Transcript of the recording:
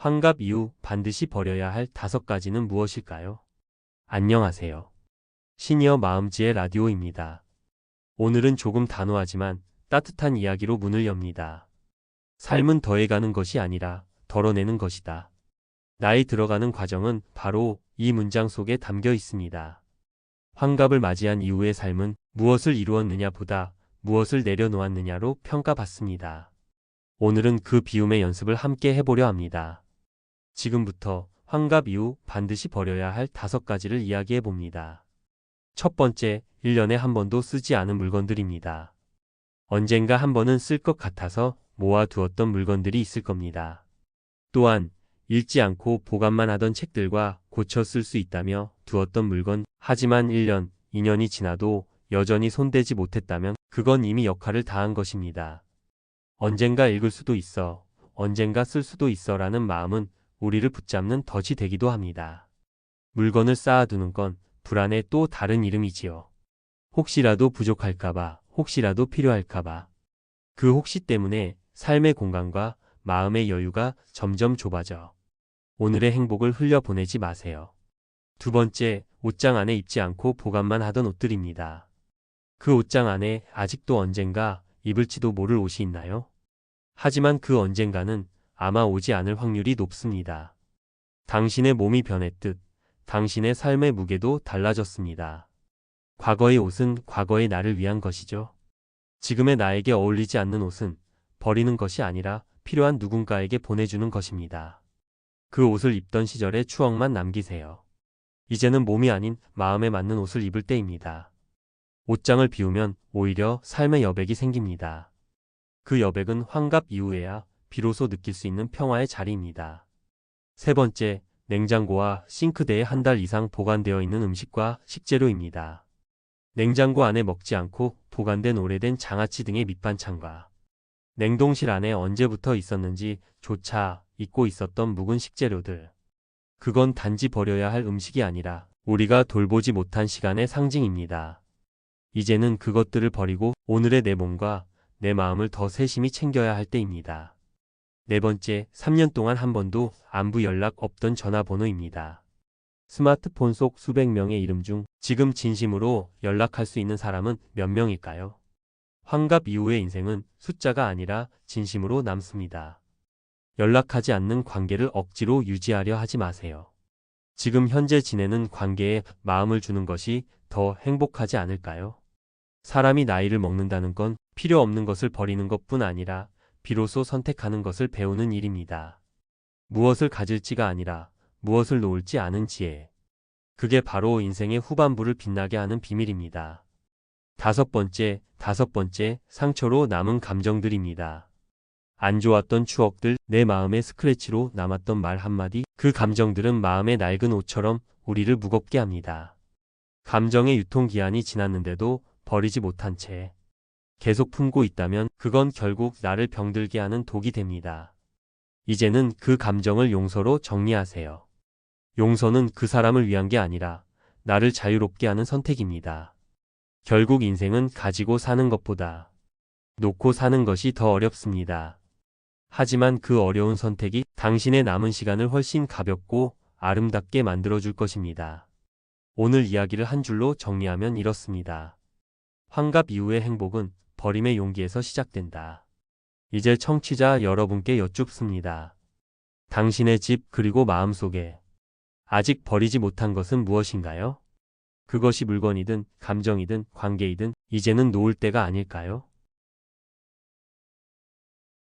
환갑 이후 반드시 버려야 할 다섯 가지는 무엇일까요? 안녕하세요. 시니어 마음지의 라디오입니다. 오늘은 조금 단호하지만 따뜻한 이야기로 문을 엽니다. 삶은 더해가는 것이 아니라 덜어내는 것이다. 나이 들어가는 과정은 바로 이 문장 속에 담겨 있습니다. 환갑을 맞이한 이후의 삶은 무엇을 이루었느냐 보다 무엇을 내려놓았느냐로 평가받습니다. 오늘은 그 비움의 연습을 함께 해보려 합니다. 지금부터 환갑 이후 반드시 버려야 할 다섯 가지를 이야기해 봅니다. 첫 번째, 1년에 한 번도 쓰지 않은 물건들입니다. 언젠가 한 번은 쓸 것 같아서 모아두었던 물건들이 있을 겁니다. 또한 읽지 않고 보관만 하던 책들과 고쳐 쓸 수 있다며 두었던 물건, 하지만 1년, 2년이 지나도 여전히 손대지 못했다면 그건 이미 역할을 다한 것입니다. 언젠가 읽을 수도 있어, 언젠가 쓸 수도 있어 라는 마음은 우리를 붙잡는 덫이 되기도 합니다. 물건을 쌓아두는 건 불안의 또 다른 이름이지요. 혹시라도 부족할까봐, 혹시라도 필요할까봐. 그 혹시 때문에 삶의 공간과 마음의 여유가 점점 좁아져. 오늘의 행복을 흘려보내지 마세요. 두 번째, 옷장 안에 입지 않고 보관만 하던 옷들입니다. 그 옷장 안에 아직도 언젠가 입을지도 모를 옷이 있나요? 하지만 그 언젠가는 아마 오지 않을 확률이 높습니다. 당신의 몸이 변했듯 당신의 삶의 무게도 달라졌습니다. 과거의 옷은 과거의 나를 위한 것이죠. 지금의 나에게 어울리지 않는 옷은 버리는 것이 아니라 필요한 누군가에게 보내주는 것입니다. 그 옷을 입던 시절의 추억만 남기세요. 이제는 몸이 아닌 마음에 맞는 옷을 입을 때입니다. 옷장을 비우면 오히려 삶의 여백이 생깁니다. 그 여백은 환갑 이후에야 비로소 느낄 수 있는 평화의 자리입니다. 세 번째, 냉장고와 싱크대에 한 달 이상 보관되어 있는 음식과 식재료입니다. 냉장고 안에 먹지 않고 보관된 오래된 장아찌 등의 밑반찬과 냉동실 안에 언제부터 있었는지 조차 잊고 있었던 묵은 식재료들. 그건 단지 버려야 할 음식이 아니라 우리가 돌보지 못한 시간의 상징입니다. 이제는 그것들을 버리고 오늘의 내 몸과 내 마음을 더 세심히 챙겨야 할 때입니다. 네 번째, 3년 동안 한 번도 안부 연락 없던 전화번호입니다. 스마트폰 속 수백 명의 이름 중 지금 진심으로 연락할 수 있는 사람은 몇 명일까요? 환갑 이후의 인생은 숫자가 아니라 진심으로 남습니다. 연락하지 않는 관계를 억지로 유지하려 하지 마세요. 지금 현재 지내는 관계에 마음을 주는 것이 더 행복하지 않을까요? 사람이 나이를 먹는다는 건 필요 없는 것을 버리는 것뿐 아니라 비로소 선택하는 것을 배우는 일입니다. 무엇을 가질지가 아니라 무엇을 놓을지 아는 지혜. 그게 바로 인생의 후반부를 빛나게 하는 비밀입니다. 다섯 번째, 다섯 번째, 상처로 남은 감정들입니다. 안 좋았던 추억들, 내 마음의 스크래치로 남았던 말 한마디, 그 감정들은 마음의 낡은 옷처럼 우리를 무겁게 합니다. 감정의 유통기한이 지났는데도 버리지 못한 채 계속 품고 있다면 그건 결국 나를 병들게 하는 독이 됩니다. 이제는 그 감정을 용서로 정리하세요. 용서는 그 사람을 위한 게 아니라 나를 자유롭게 하는 선택입니다. 결국 인생은 가지고 사는 것보다 놓고 사는 것이 더 어렵습니다. 하지만 그 어려운 선택이 당신의 남은 시간을 훨씬 가볍고 아름답게 만들어줄 것입니다. 오늘 이야기를 한 줄로 정리하면 이렇습니다. 환갑 이후의 행복은 버림의 용기에서 시작된다. 이제 청취자 여러분께 여쭙습니다. 당신의 집 그리고 마음속에 아직 버리지 못한 것은 무엇인가요? 그것이 물건이든 감정이든 관계이든 이제는 놓을 때가 아닐까요?